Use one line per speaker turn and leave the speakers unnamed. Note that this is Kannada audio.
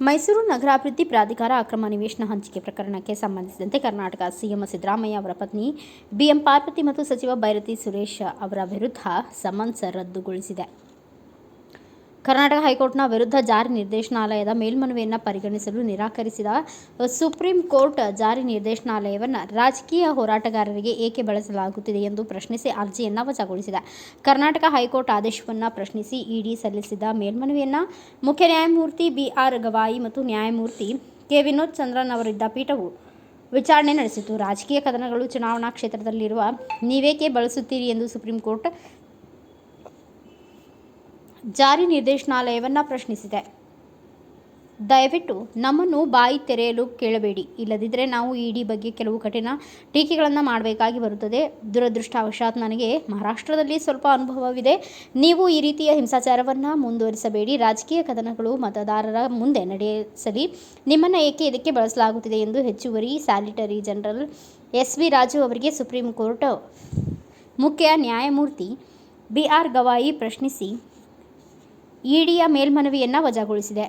ಮೈಸೂರು ನಗರಾಭಿವೃದ್ಧಿ ಪ್ರಾಧಿಕಾರ ಅಕ್ರಮ ನಿವೇಶನ ಹಂಚಿಕೆ ಪ್ರಕರಣಕ್ಕೆ ಸಂಬಂಧಿಸಿದಂತೆ ಕರ್ನಾಟಕ ಸಿಎಂ ಸಿದ್ದರಾಮಯ್ಯ ಅವರ ಪತ್ನಿ, ಬಿಎಂ ಪಾರ್ವತಿ ಮತ್ತು ಸಚಿವ ಬೈರತಿ ಸುರೇಶ್ ಅವರ ವಿರುದ್ಧ ಸಮನ್ಸ್ ರದ್ದುಗೊಳಿಸಿದೆ. ಕರ್ನಾಟಕ ಹೈಕೋರ್ಟ್ನ ವಿರುದ್ಧ ಜಾರಿ ನಿರ್ದೇಶನಾಲಯದ ಮೇಲ್ಮನವಿಯನ್ನು ಪರಿಗಣಿಸಲು ನಿರಾಕರಿಸಿದ ಸುಪ್ರೀಂ ಕೋರ್ಟ್ ಜಾರಿ ನಿರ್ದೇಶನಾಲಯವನ್ನು ರಾಜಕೀಯ ಹೋರಾಟಗಾರರಿಗೆ ಏಕೆ ಬಳಸಲಾಗುತ್ತಿದೆ ಎಂದು ಪ್ರಶ್ನಿಸಿ ಅರ್ಜಿಯನ್ನು ವಜಾಗೊಳಿಸಿದೆ. ಕರ್ನಾಟಕ ಹೈಕೋರ್ಟ್ ಆದೇಶವನ್ನು ಪ್ರಶ್ನಿಸಿ ಇಡಿ ಸಲ್ಲಿಸಿದ ಮೇಲ್ಮನವಿಯನ್ನು ಮುಖ್ಯ ನ್ಯಾಯಮೂರ್ತಿ ಬಿಆರ್ ಗವಾಯಿ ಮತ್ತು ನ್ಯಾಯಮೂರ್ತಿ ಕೆ ವಿನೋದ್ ಚಂದ್ರನ್ ಅವರಿದ್ದ ಪೀಠವು ವಿಚಾರಣೆ ನಡೆಸಿತು ರಾಜಕೀಯ ಕದನಗಳು ಚುನಾವಣಾ ಕ್ಷೇತ್ರದಲ್ಲಿರುವ ನೀವೇಕೆ ಬಳಸುತ್ತೀರಿ ಎಂದು ಸುಪ್ರೀಂ ಕೋರ್ಟ್ ಜಾರಿ ನಿರ್ದೇಶನಾಲಯವನ್ನು ಪ್ರಶ್ನಿಸಿದೆ. ದಯವಿಟ್ಟು ನಮ್ಮನ್ನು ಬಾಯಿ ತೆರೆಯಲು ಕೇಳಬೇಡಿ. ಇಲ್ಲದಿದ್ದರೆ ನಾವು ಇಡಿ ಬಗ್ಗೆ ಕೆಲವು ಕಠಿಣ ಟೀಕೆಗಳನ್ನು ಮಾಡಬೇಕಾಗಿ ಬರುತ್ತದೆ. ದುರದೃಷ್ಟವಶಾತ್ ನನಗೆ ಮಹಾರಾಷ್ಟ್ರದಲ್ಲಿ ಸ್ವಲ್ಪ ಅನುಭವವಿದೆ. ನೀವು ಈ ರೀತಿಯ ಹಿಂಸಾಚಾರವನ್ನು ಮುಂದುವರಿಸಬೇಡಿ. ರಾಜಕೀಯ ಕದನಗಳು ಮತದಾರರ ಮುಂದೆ ನಡೆಸಲಿ. ನಿಮ್ಮನ್ನು ಏಕೆ ಇದಕ್ಕೆ ಬಳಸಲಾಗುತ್ತಿದೆ ಎಂದು ಹೆಚ್ಚುವರಿ solicitor general S V Raju ಅವರಿಗೆ ಸುಪ್ರೀಂ ಕೋರ್ಟ್ ಮುಖ್ಯ ನ್ಯಾಯಮೂರ್ತಿ ಬಿ ಆರ್ ಗವಾಯಿ ಪ್ರಶ್ನಿಸಿ ಇಡಿಯ ಮೇಲ್ಮನವಿಯನ್ನು ವಜಾಗೊಳಿಸಿದೆ.